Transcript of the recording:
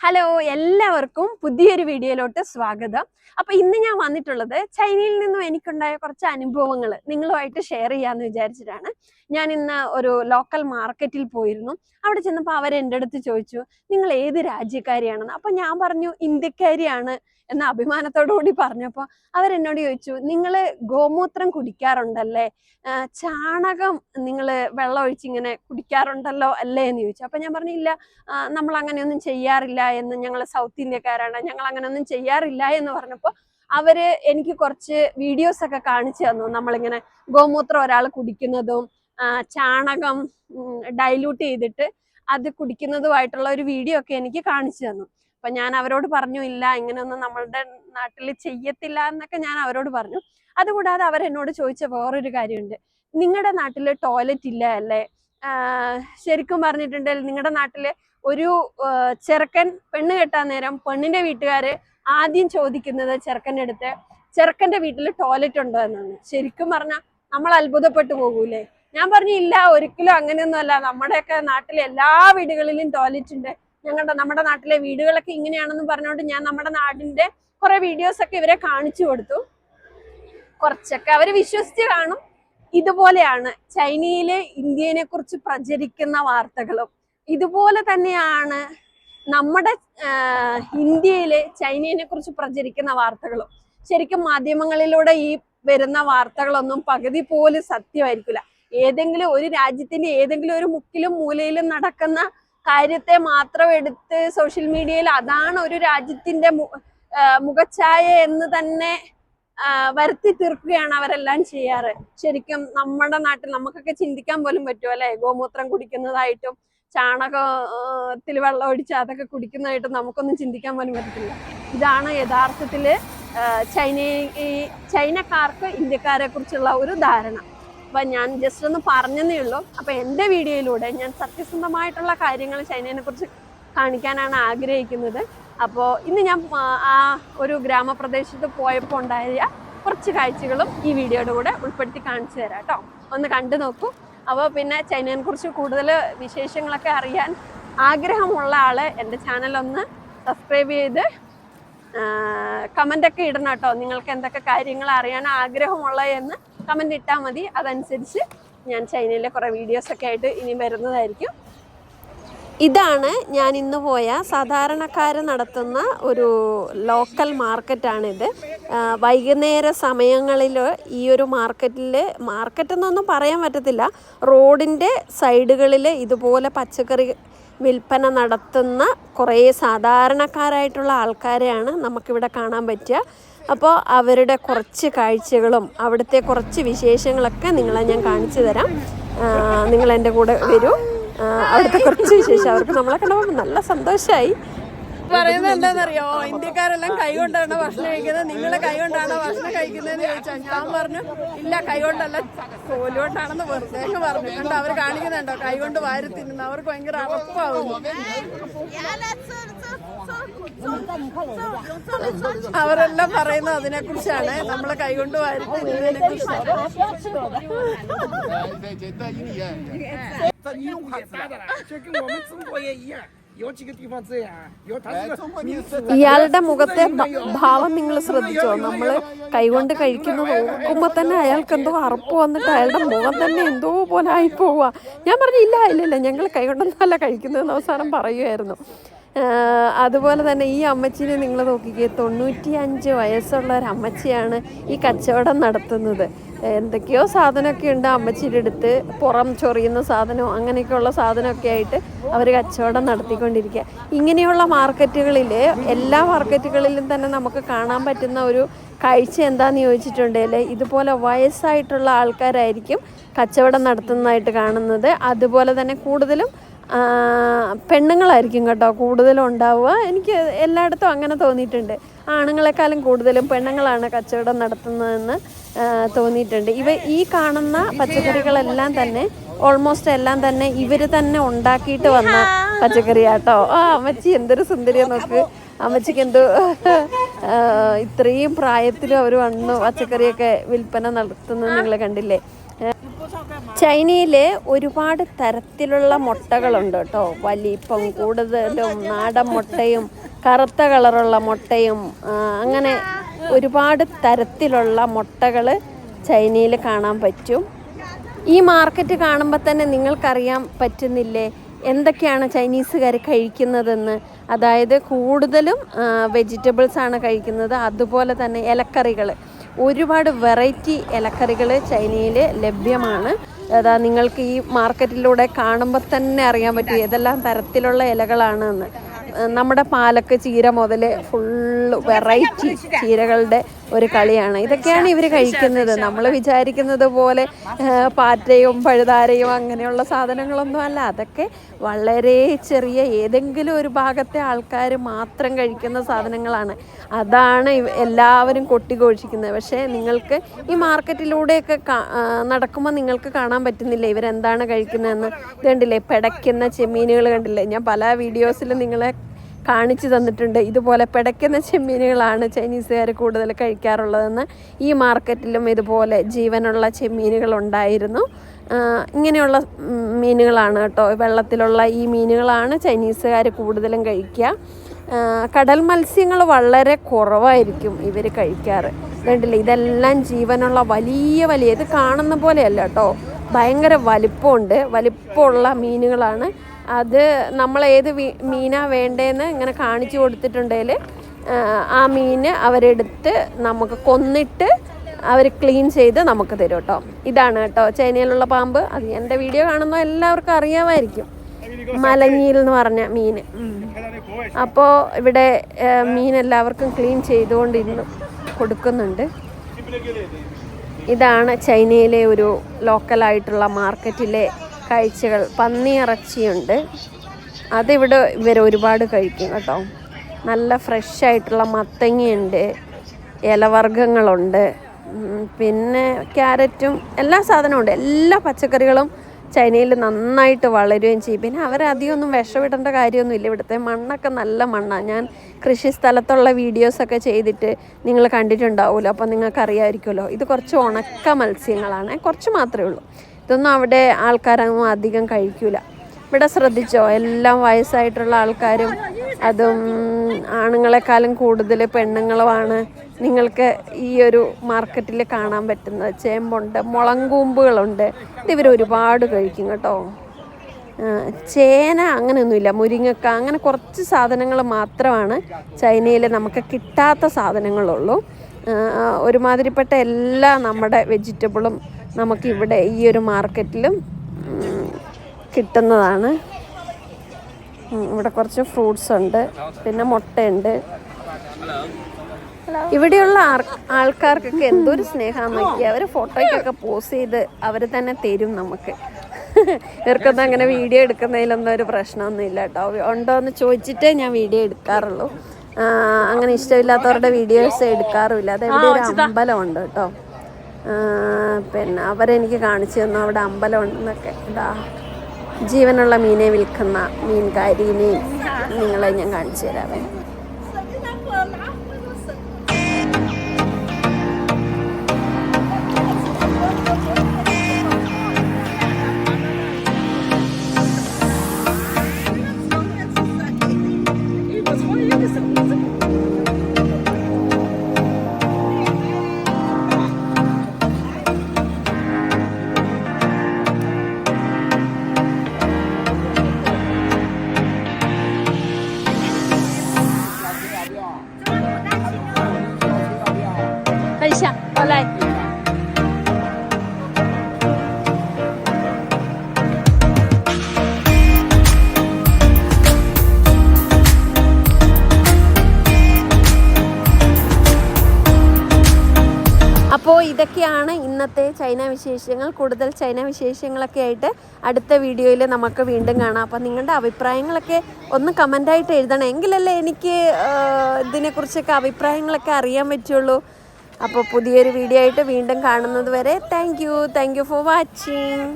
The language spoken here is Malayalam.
ഹലോ എല്ലാവർക്കും പുതിയൊരു വീഡിയോയിലോട്ട് സ്വാഗതം. അപ്പൊ ഇന്ന് ഞാൻ വന്നിട്ടുള്ളത് ചൈനയിൽ നിന്നും എനിക്കുണ്ടായ കുറച്ച് അനുഭവങ്ങൾ നിങ്ങളുമായിട്ട് ഷെയർ ചെയ്യാന്ന് വിചാരിച്ചിട്ടാണ്. ഞാൻ ഇന്ന് ഒരു ലോക്കൽ മാർക്കറ്റിൽ പോയിരുന്നു. അവിടെ ചെന്നപ്പോൾ അവർ എന്റെ അടുത്ത് ചോദിച്ചു നിങ്ങൾ ഏത് രാജ്യക്കാരിയാണെന്ന്? അപ്പൊ ഞാൻ പറഞ്ഞു ഇന്ത്യക്കാരിയാണ്. എന്ന അഭിമാനത്തോടുകൂടി പറഞ്ഞപ്പോൾ അവരെന്നോട് ചോദിച്ചു നിങ്ങൾ ഗോമൂത്രം കുടിക്കാറുണ്ടല്ലേ? ചാണകം നിങ്ങൾ വെള്ളം ഒഴിച്ചിങ്ങനെ കുടിക്കാറുണ്ടല്ലോ അല്ലേ? എന്ന് ചോദിച്ചു. അപ്പൊ ഞാൻ പറഞ്ഞില്ല നമ്മൾ അങ്ങനെയൊന്നും ചെയ്യാറില്ല എന്ന് ഞങ്ങൾ സൗത്ത് ഇന്ത്യക്കാരാണ്. ഞങ്ങൾ അങ്ങനെയൊന്നും ചെയ്യാറില്ല എന്ന് പറഞ്ഞപ്പോൾ അവർ എനിക്ക് കുറച്ച് വീഡിയോസ് ഒക്കെ കാണിച്ചു തന്നു. നമ്മളിങ്ങനെ ഗോമൂത്രം ഒരാൾ കുടിക്കുന്നതും ചാണകം ഡൈല്യൂട്ട് ചെയ്തിട്ട് അത് കുടിക്കുന്നതുമായിട്ടുള്ള ഒരു വീഡിയോ ഒക്കെ എനിക്ക് കാണിച്ചു തന്നു. അപ്പൊ ഞാൻ അവരോട് പറഞ്ഞു ഇല്ല ഇങ്ങനെയൊന്നും നമ്മളുടെ നാട്ടിൽ ചെയ്യത്തില്ല എന്നൊക്കെ ഞാൻ അവരോട് പറഞ്ഞു. അതുകൂടാതെ അവരെന്നോട് ചോദിച്ച വേറൊരു കാര്യമുണ്ട്. നിങ്ങളുടെ നാട്ടിൽ ടോയ്ലറ്റ് ഇല്ല അല്ലേ? ശരിക്കും പറഞ്ഞിട്ടുണ്ടെങ്കിൽ നിങ്ങളുടെ നാട്ടിൽ ഒരു ചെറുക്കൻ പെണ്ണ് കെട്ടാൻ നേരം പെണ്ണിന്റെ വീട്ടുകാര് ആദ്യം ചോദിക്കുന്നത് ചെറുക്കന്റെ അടുത്ത് ചെറുക്കന്റെ വീട്ടിൽ ടോയ്ലറ്റ് ഉണ്ടോ? എന്നാണ്. ശരിക്കും പറഞ്ഞാൽ നമ്മൾ അത്ഭുതപ്പെട്ടു പോകൂലേ? ഞാൻ പറഞ്ഞു ഇല്ല ഒരിക്കലും അങ്ങനെയൊന്നുമല്ല. നമ്മുടെയൊക്കെ നാട്ടിലെ എല്ലാ വീടുകളിലും ടോയ്ലറ്റ് ഉണ്ട്. ഞങ്ങളുടെ നമ്മുടെ നാട്ടിലെ വീടുകളൊക്കെ ഇങ്ങനെയാണെന്ന് പറഞ്ഞുകൊണ്ട് ഞാൻ നമ്മുടെ നാടിന്റെ കുറെ വീഡിയോസ് ഒക്കെ ഇവരെ കാണിച്ചു കൊടുത്തു. കുറച്ചൊക്കെ അവർ വിശ്വസിച്ച് കാണും. ഇതുപോലെയാണ് ചൈനയിലെ ഇന്ത്യനെ കുറിച്ച് പ്രചരിക്കുന്ന വാർത്തകളും. ഇതുപോലെ തന്നെയാണ് നമ്മുടെ ഇന്ത്യയിലെ ചൈനയെ കുറിച്ച് പ്രചരിക്കുന്ന വാർത്തകളും. ശരിക്കും മാധ്യമങ്ങളിലൂടെ ഈ വരുന്ന വാർത്തകളൊന്നും പകുതി പോലും സത്യമായിരിക്കില്ല. ഏതെങ്കിലും ഒരു രാജ്യത്തിന്റെ ഏതെങ്കിലും ഒരു മുക്കിലും മൂലയിലും നടക്കുന്ന കാര്യത്തെ മാത്രം എടുത്ത് സോഷ്യൽ മീഡിയയിൽ അതാണ് ഒരു രാജ്യത്തിന്റെ മുഖച്ഛായ എന്ന് തന്നെ വരുത്തി തീർക്കുകയാണ് അവരെല്ലാം ചെയ്യാറ്. ശരിക്കും നമ്മുടെ നാട്ടിൽ നമുക്കൊക്കെ ചിന്തിക്കാൻ പോലും പറ്റുമോ അല്ലെ? ഗോമൂത്രം കുടിക്കുന്നതായിട്ടും ചാണകത്തിൽ വെള്ളം ഒഴിച്ച് അതൊക്കെ കുടിക്കുന്നതായിട്ടും നമുക്കൊന്നും ചിന്തിക്കാൻ പോലും പറ്റത്തില്ല. ഇതാണ് യഥാർത്ഥത്തിൽ ആഹ് ചൈന ചൈനക്കാർക്ക് ഇന്ത്യക്കാരെ കുറിച്ചുള്ള ഒരു ധാരണ. അപ്പൊ ഞാൻ ജസ്റ്റ് ഒന്ന് പറഞ്ഞതേ ഉള്ളൂ. അപ്പം എന്റെ വീഡിയോയിലൂടെ ഞാൻ സത്യസന്ധമായിട്ടുള്ള കാര്യങ്ങൾ ചൈനയെക്കുറിച്ച് കാണിക്കാനാണ് ആഗ്രഹിക്കുന്നത്. അപ്പോൾ ഇന്ന് ഞാൻ ആ, ഒരു ഗ്രാമപ്രദേശത്ത് പോയപ്പോൾ ഉണ്ടായ കുറച്ച് കാഴ്ചകളും ഈ വീഡിയോയുടെ കൂടെ ഉൾപ്പെടുത്തി കാണിച്ചു തരാം കേട്ടോ. ഒന്ന് കണ്ടു നോക്കൂ. അപ്പോൾ പിന്നെ ചൈനയെക്കുറിച്ച് കൂടുതൽ വിശേഷങ്ങളൊക്കെ അറിയാൻ ആഗ്രഹമുള്ള ആൾ എന്റെ ചാനലൊന്ന് സബ്സ്ക്രൈബ് ചെയ്ത് കമന്റൊക്കെ ഇടണം കേട്ടോ. നിങ്ങൾക്ക് എന്തൊക്കെ കാര്യങ്ങൾ അറിയാൻ ആഗ്രഹമുള്ള എന്ന് കമന്റ് ഇട്ടാൽ മതി. അതനുസരിച്ച് ഞാൻ ചൈനയിലെ കുറേ വീഡിയോസ് ഒക്കെ ആയിട്ട് ഇനി വരുന്നതായിരിക്കും. ഇതാണ് ഞാൻ ഇന്ന് പോയ സാധാരണക്കാർ നടത്തുന്ന ഒരു ലോക്കൽ മാർക്കറ്റാണിത് വൈകുന്നേര സമയങ്ങളിൽ ഈ ഒരു മാർക്കറ്റിൽ മാർക്കറ്റ് എന്നൊന്നും പറയാൻ പറ്റത്തില്ല. റോഡിന്റെ സൈഡുകളിൽ ഇതുപോലെ പച്ചക്കറി വിൽപ്പന നടത്തുന്ന കുറേ സാധാരണക്കാരായിട്ടുള്ള ആൾക്കാരെയാണ് നമുക്കിവിടെ കാണാൻ പറ്റുക. അപ്പോൾ അവരുടെ കുറച്ച് കാഴ്ചകളും അവിടുത്തെ കുറച്ച് വിശേഷങ്ങളൊക്കെ നിങ്ങളെ ഞാൻ കാണിച്ചു തരാം. നിങ്ങൾ എന്റെ കൂടെ വരൂ. അവിടുത്തെ കുറച്ച് വിശേഷം അവർക്ക് നമ്മളെ കണ്ടപ്പോൾ നല്ല സന്തോഷമായി പറയുന്നത് എന്താണെന്നറിയോ ഇന്ത്യക്കാരെല്ലാം കൈ കൊണ്ടാണ് ഭക്ഷണം കഴിക്കുന്നത് നിങ്ങൾ കൈ കൊണ്ടാണോ ഭക്ഷണം കഴിക്കുന്നതെന്ന് ചോദിച്ചാൽ ഞാൻ പറഞ്ഞു ഇല്ല കൈ കൊണ്ടല്ല കോലുകൊണ്ടാണെന്ന് വെറുതെ പറഞ്ഞു കണ്ടോ അവർ കാണിക്കുന്നുണ്ടോ കൈ കൊണ്ട് വാരി തിന്നുന്നു അവർക്ക് ഭയങ്കര അറപ്പാവുന്നു അവരെല്ലാം പറയുന്നത് അതിനെ കുറിച്ചാണ് നമ്മളെ കൈ കൊണ്ട് വാരി തിന്നുന്നതിനെ കുറിച്ചാണ് ഇയാളുടെ മുഖത്തെ ഭാവം നിങ്ങൾ ശ്രദ്ധിച്ചോ? നമ്മൾ കൈകൊണ്ട് കഴിക്കുന്ന നോക്കുമ്പോ തന്നെ അയാൾക്ക് എന്തോ അറപ്പ് വന്നിട്ട് അയാളുടെ മുഖം തന്നെ എന്തോ പോലെ ആയി പോവാ. ഞാൻ പറഞ്ഞില്ല ഇല്ല ഇല്ല ഞങ്ങൾ കൈകൊണ്ടൊന്നല്ല കഴിക്കുന്നതെന്ന് അവസാനം പറയുമായിരുന്നു അതുപോലെ തന്നെ ഈ അമ്മച്ചിനെ നിങ്ങൾ നോക്കിക്കേ തൊണ്ണൂറ്റി അഞ്ച് വയസ്സുള്ള ഒരു അമ്മച്ചിയാണ് ഈ കച്ചവടം നടത്തുന്നത്. എന്തൊക്കെയോ സാധനമൊക്കെ ഉണ്ട് അമ്മച്ചിയുടെ അടുത്ത് പുറം ചൊറിയുന്ന സാധനവും അങ്ങനെയൊക്കെയുള്ള സാധനമൊക്കെ ആയിട്ട് അവർ കച്ചവടം നടത്തിക്കൊണ്ടിരിക്കുക. ഇങ്ങനെയുള്ള മാർക്കറ്റുകളിൽ എല്ലാ മാർക്കറ്റുകളിലും തന്നെ നമുക്ക് കാണാൻ പറ്റുന്ന ഒരു കാഴ്ച എന്താണെന്ന് ചോദിച്ചിട്ടുണ്ടെങ്കിൽ ഇതുപോലെ വയസ്സായിട്ടുള്ള ആൾക്കാരായിരിക്കും കച്ചവടം നടത്തുന്നതായിട്ട് കാണുന്നത്. അതുപോലെ തന്നെ കൂടുതലും പെണ്ണുങ്ങളായിരിക്കും കേട്ടോ കൂടുതലും ഉണ്ടാവുക. എനിക്ക് എല്ലായിടത്തും അങ്ങനെ തോന്നിയിട്ടുണ്ട്. ആണുങ്ങളെക്കാളും കൂടുതലും പെണ്ണുങ്ങളാണ് കച്ചവടം നടത്തുന്നതെന്ന് തോന്നിയിട്ടുണ്ട്. ഇവ ഈ കാണുന്ന പച്ചക്കറികളെല്ലാം തന്നെ ഓൾമോസ്റ്റ് എല്ലാം തന്നെ ഇവർ തന്നെ ഉണ്ടാക്കിയിട്ട് വന്ന പച്ചക്കറിയാട്ടോ. ആ അമ്മച്ചി എന്തൊരു സുന്ദരിയാ നോക്ക്. അമ്മച്ചിക്ക് എന്തോ ഇത്രയും പ്രായത്തിലും അവർ വന്നു പച്ചക്കറിയൊക്കെ വിൽപ്പന നടത്തുന്നത് നിങ്ങൾ കണ്ടില്ലേ? ചൈനയിൽ ഒരുപാട് തരത്തിലുള്ള മുട്ടകളുണ്ട് കേട്ടോ. വലിപ്പം കൂടുതലും നാടൻ മുട്ടയും കറുത്ത കളറുള്ള മുട്ടയും അങ്ങനെ ഒരുപാട് തരത്തിലുള്ള മുട്ടകൾ ചൈനയിൽ കാണാൻ പറ്റും. ഈ മാർക്കറ്റ് കാണുമ്പോൾ തന്നെ നിങ്ങൾക്കറിയാൻ പറ്റുന്നില്ലേ? എന്തൊക്കെയാണ് ചൈനീസുകാർ കഴിക്കുന്നതെന്ന്? അതായത് കൂടുതലും വെജിറ്റബിൾസ് ആണ് കഴിക്കുന്നത്. അതുപോലെ തന്നെ ഇലക്കറികൾ ഒരുപാട് വെറൈറ്റി ഇലക്കറികൾ ചൈനയിൽ ലഭ്യമാണ്. അതാ നിങ്ങൾക്ക് ഈ മാർക്കറ്റിലൂടെ കാണുമ്പോൾ തന്നെ അറിയാൻ പറ്റും ഏതെല്ലാം തരത്തിലുള്ള ഇലകളാണ് എന്ന് നമ്മുടെ പാലക്ക് ചീര മുതൽ ഫുള്ള് വെറൈറ്റി ചീരകളുടെ ഒരു കളിയാണ്. ഇതൊക്കെയാണ് ഇവർ കഴിക്കുന്നത്. നമ്മൾ വിചാരിക്കുന്നത് പോലെ പാറ്റയും പഴുതാരയും അങ്ങനെയുള്ള സാധനങ്ങളൊന്നും അല്ല. അതൊക്കെ വളരെ ചെറിയ ഏതെങ്കിലും ഒരു ഭാഗത്തെ ആൾക്കാർ മാത്രം കഴിക്കുന്ന സാധനങ്ങളാണ്. അതാണ് എല്ലാവരും കൊട്ടിഘോഷിക്കുന്നത്. പക്ഷേ നിങ്ങൾക്ക് ഈ മാർക്കറ്റിലൂടെയൊക്കെ നടക്കുമ്പോൾ നിങ്ങൾക്ക് കാണാൻ പറ്റുന്നില്ല? ഇവരെന്താണ് കഴിക്കുന്നതെന്ന്? കണ്ടില്ലേ? പിടയ്ക്കുന്ന ചെമ്മീനുകൾ കണ്ടില്ലേ? ഞാൻ പല വീഡിയോസിലും നിങ്ങളെ കാണിച്ചു തന്നിട്ടുണ്ട്. ഇതുപോലെ പിടയ്ക്കുന്ന ചെമ്മീനുകളാണ് ചൈനീസുകാർ കൂടുതൽ കഴിക്കാറുള്ളതെന്ന് ഈ മാർക്കറ്റിലും ഇതുപോലെ ജീവനുള്ള ചെമ്മീനുകൾ ഉണ്ടായിരുന്നു. ഇങ്ങനെയുള്ള മീനുകളാണ് കേട്ടോ. വെള്ളത്തിലുള്ള ഈ മീനുകളാണ് ചൈനീസുകാർ കൂടുതലും കഴിക്കുക. കടൽ മത്സ്യങ്ങൾ വളരെ കുറവായിരിക്കും ഇവർ കഴിക്കാറ്. കണ്ടില്ലേ? ഇതെല്ലാം ജീവനുള്ള വലിയ വലിയ ഇത് കാണുന്ന പോലെയല്ല കേട്ടോ. ഭയങ്കര വലിപ്പമുണ്ട്. വലിപ്പമുള്ള മീനുകളാണ് അത് നമ്മൾ ഏത് മീനാ വേണ്ടതെന്ന് ഇങ്ങനെ കാണിച്ചു കൊടുത്തിട്ടുണ്ടെങ്കിൽ ആ മീന് അവരെടുത്ത് നമുക്ക് കൊന്നിട്ട് അവർ ക്ലീൻ ചെയ്ത് നമുക്ക് തരും കേട്ടോ. ഇതാണ് കേട്ടോ ചൈനയിലുള്ള പാമ്പ്. അത് എന്റെ വീഡിയോ കാണുന്ന എല്ലാവർക്കും അറിയാമായിരിക്കും. മലങ്ങിയിൽ എന്ന് പറഞ്ഞ മീന്. അപ്പോൾ ഇവിടെ മീൻ എല്ലാവർക്കും ക്ലീൻ ചെയ്തുകൊണ്ട് കൊടുക്കുന്നുണ്ട്. ഇതാണ് ചൈനയിലെ ഒരു ലോക്കലായിട്ടുള്ള മാർക്കറ്റിലെ കാഴ്ചകൾ പന്നി ഇറച്ചിയുണ്ട്. അതിവിടെ ഇവർ ഒരുപാട് കഴിക്കും കേട്ടോ. നല്ല ഫ്രഷ് ആയിട്ടുള്ള മത്തങ്ങയുണ്ട് ഇലവർഗങ്ങളുണ്ട്. പിന്നെ ക്യാരറ്റും എല്ലാ സാധനവും ഉണ്ട് എല്ലാ പച്ചക്കറികളും ചൈനയിൽ നന്നായിട്ട് വളരുകയും ചെയ്യും. പിന്നെ അവരധികമൊന്നും വിഷമിടേണ്ട കാര്യമൊന്നുമില്ല ഇവിടുത്തെ മണ്ണൊക്കെ നല്ല മണ്ണാണ് ഞാൻ കൃഷി സ്ഥലത്തുള്ള വീഡിയോസൊക്കെ ചെയ്തിട്ട് നിങ്ങൾ കണ്ടിട്ടുണ്ടാവുമല്ലോ. അപ്പോൾ നിങ്ങൾക്ക് അറിയാമായിരിക്കുമല്ലോ ഇത് കുറച്ച് ഉണക്ക മത്സ്യങ്ങളാണ്. കുറച്ച് മാത്രമേ ഉള്ളൂ. ഇതൊന്നും അവിടെ ആൾക്കാരൊന്നും അധികം കഴിക്കൂല. ഇവിടെ ശ്രദ്ധിച്ചോ? എല്ലാം വയസ്സായിട്ടുള്ള ആൾക്കാരും അതും ആണുങ്ങളെക്കാളും കൂടുതൽ പെണ്ണുങ്ങളുമാണ് നിങ്ങൾക്ക് ഈ ഒരു മാർക്കറ്റിൽ കാണാൻ പറ്റുന്നത്. ചേമ്പുണ്ട് മുളങ്കൂമ്പുകളുണ്ട്. ഇതിവർ ഒരുപാട് കഴിക്കും കേട്ടോ. ചേന അങ്ങനെയൊന്നുമില്ല. മുരിങ്ങക്ക അങ്ങനെ കുറച്ച് സാധനങ്ങൾ മാത്രമാണ് ചൈനയിൽ നമുക്ക് കിട്ടാത്ത സാധനങ്ങളുള്ളൂ. ഒരുമാതിരിപ്പെട്ട എല്ലാ നമ്മുടെ വെജിറ്റബിളും നമുക്കിവിടെ ഈ ഒരു മാർക്കറ്റിലും കിട്ടുന്നതാണ്. ഇവിടെ കുറച്ച് ഫ്രൂട്ട്സ് ഉണ്ട് പിന്നെ മുട്ടയുണ്ട്. ഇവിടെയുള്ള ആൾക്കാർക്കൊക്കെ എന്തൊരു സ്നേഹമാണെന്ന് നോക്കി അവർ ഫോട്ടോയ്ക്കൊക്കെ പോസ് ചെയ്ത് അവർ തന്നെ തരും നമുക്ക്. ഇവർക്കൊന്നും അങ്ങനെ വീഡിയോ എടുക്കുന്നതിലൊന്നും ഒരു പ്രശ്നമൊന്നും ഇല്ല കേട്ടോ. ഉണ്ടോ എന്ന് ചോദിച്ചിട്ടേ ഞാൻ വീഡിയോ എടുക്കാറുള്ളൂ. അങ്ങനെ ഇഷ്ടമില്ലാത്തവരുടെ വീഡിയോസ് എടുക്കാറുമില്ല. അത് എവിടെ ഒരു അമ്പലമുണ്ട് കേട്ടോ. പിന്നെ അവരെനിക്ക് കാണിച്ചു തന്നു അവിടെ അമ്പലം ഉണ്ടെന്നൊക്കെ ഇതാ ജീവനുള്ള മീനെ വിൽക്കുന്ന മീൻകാരീനെയും നിങ്ങളെ ഞാൻ കാണിച്ചു തരാവേ Kasia, അപ്പോൾ ഇതൊക്കെയാണ് ഇന്നത്തെ ചൈന വിശേഷങ്ങൾ. കൂടുതൽ ചൈന വിശേഷങ്ങളൊക്കെ ആയിട്ട് അടുത്ത വീഡിയോയിൽ നമുക്ക് വീണ്ടും കാണാം. അപ്പോൾ നിങ്ങളുടെ അഭിപ്രായങ്ങളൊക്കെ ഒന്ന് കമന്റായിട്ട് എഴുതണം. എങ്കിലല്ലേ എനിക്ക് ഇതിനെക്കുറിച്ചൊക്കെ അഭിപ്രായങ്ങളൊക്കെ അറിയാൻ പറ്റുള്ളൂ. അപ്പോൾ പുതിയൊരു വീഡിയോ ആയിട്ട് വീണ്ടും കാണുന്നത് വരെ thank you thank you for watching